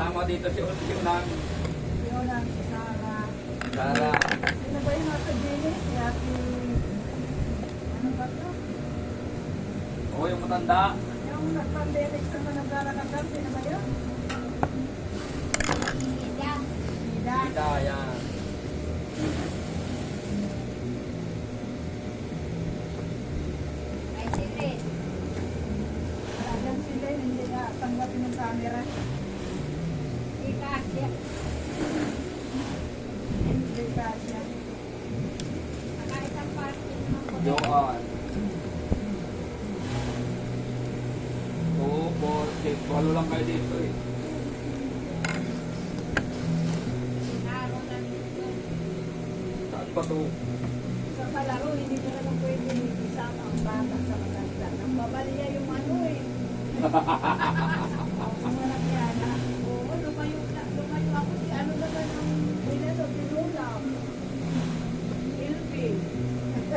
Kasama dito si si Unang. Yun ang si Sarah. Sara. Sino ba yung nasa Gilis? Si Ate... Ano ba to? O yung matanda. Yung nag-pandemic sa mga naglalakad sino ba yun? Ida. Nida. Kita yan. Ay, sili. Talagang sila hindi na tanggapin ng camera. Two, four, six. Walo lang kayo dito eh. Saan pa to? Sa palaro, hindi ko naman pwede isama ang bata sa maganda. Ang babaliya yung ano eh.